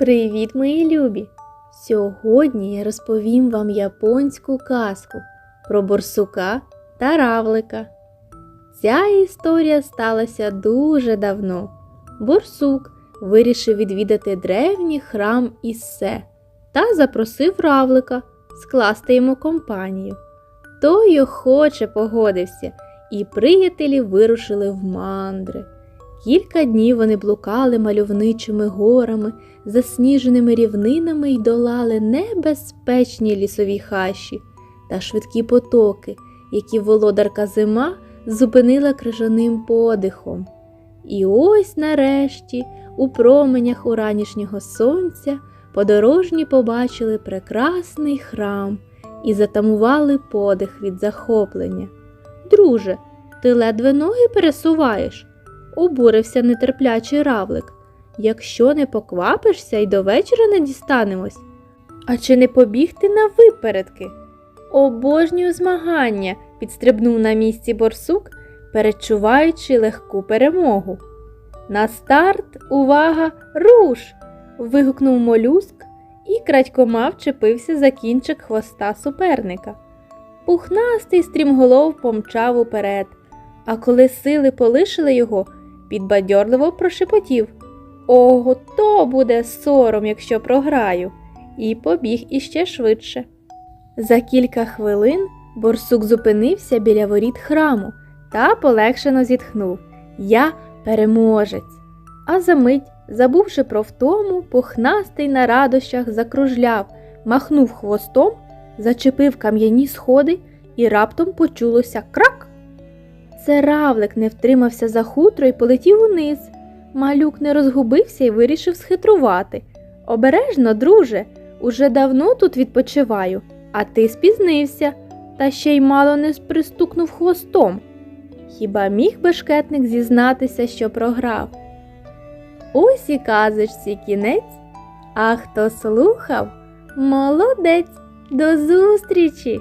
Привіт, мої любі! Сьогодні я розповім вам японську казку про борсука та равлика. Ця історія сталася дуже давно. Борсук вирішив відвідати древній храм Іссе та запросив равлика скласти йому компанію. Той охоче погодився, і приятелі вирушили в мандри. Кілька днів вони блукали мальовничими горами, засніженими рівнинами й долали небезпечні лісові хащі та швидкі потоки, які володарка зима зупинила крижаним подихом. І ось нарешті, у променях уранішнього сонця, подорожні побачили прекрасний храм і затамували подих від захоплення. Друже, ти ледве ноги пересуваєш обурився нетерплячий равлик. Якщо не поквапишся й до вечора не дістанемось. А чи не побігти на випередки? Обожнюю змагання, підстрибнув на місці борсук, перечуваючи легку перемогу. На старт, увага, руш! вигукнув молюск і крадькома вчепився за кінчик хвоста суперника. Пухнастий стрімголов помчав уперед, а коли сили полишили його, підбадьорливо прошепотів Ого, то буде сором, якщо програю, і побіг іще швидше. За кілька хвилин борсук зупинився біля воріт храму та полегшено зітхнув Я переможець. А за мить, забувши про втому, пухнастий на радощах закружляв, махнув хвостом, зачепив кам'яні сходи і раптом почулося крак. Це равлик не втримався за хутро і полетів униз. Малюк не розгубився і вирішив схитрувати. Обережно, друже, уже давно тут відпочиваю, а ти спізнився, та ще й мало не пристукнув хвостом. Хіба міг бешкетник зізнатися, що програв? Ось і казочці кінець. А хто слухав, молодець, до зустрічі!